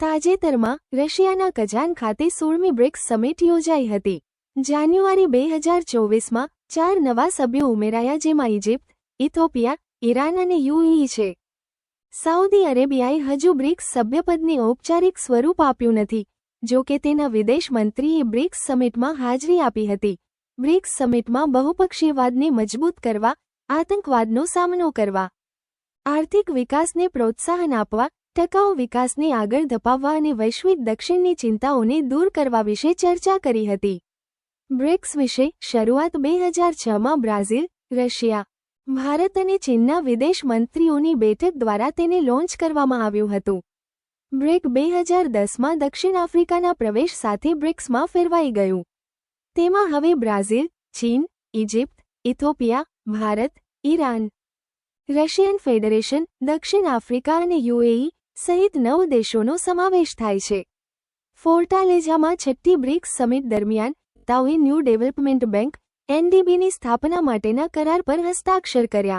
તાજેતરમાં રશિયાના કઝાન ખાતે સોળમી બ્રિક્સ સમિટ યોજાઈ હતી. જાન્યુઆરી બે હજાર ચોવીસમાં ચાર નવા સભ્યો ઉમેરાયા જેમાં ઇજિપ્ત ઇથોપિયા, ઈરાન અને યુએઈ છે. સાઉદી અરેબિયાએ હજુ બ્રિક્સ સભ્યપદને ઔપચારિક સ્વરૂપ આપ્યું નથી, જો કે તેના વિદેશ મંત્રીએ બ્રિક્સ સમિટમાં હાજરી આપી હતી. બ્રિક્સ સમિટમાં બહુપક્ષીયવાદને મજબૂત કરવા, આતંકવાદનો સામનો કરવા, આર્થિક વિકાસને પ્રોત્સાહન આપવા ટકાઉ વિકાસને આગળ ધપાવવા અને વૈશ્વિક દક્ષિણની ચિંતાઓને દૂર કરવા વિશે ચર્ચા કરી હતી. બ્રિક્સ વિશે શરૂઆત બે હજાર છમાં બ્રાઝિલ, રશિયા, ભારત અને ચીનના વિદેશ મંત્રીઓની બેઠક દ્વારા તેને લોન્ચ કરવામાં આવ્યું હતું. બ્રિક બે હજાર દસમાં દક્ષિણ આફ્રિકાના પ્રવેશ સાથે બ્રિક્સમાં ફેરવાઈ ગયું. તેમાં હવે બ્રાઝિલ, ચીન Egypt Ethiopia, Bharat, Iran, Russian federation, દક્ષિણ આફ્રિકા અને યુએઈ સહિત નવ દેશોનો સમાવેશ થાય છે. ફોર્ટાલેઝામાં છઠ્ઠી બ્રિક્સ સમિટ દરમિયાન તાઓએ ન્યૂ ડેવલપમેન્ટ બેંક, એનડીબીની સ્થાપના માટેના કરાર પર હસ્તાક્ષર કર્યા.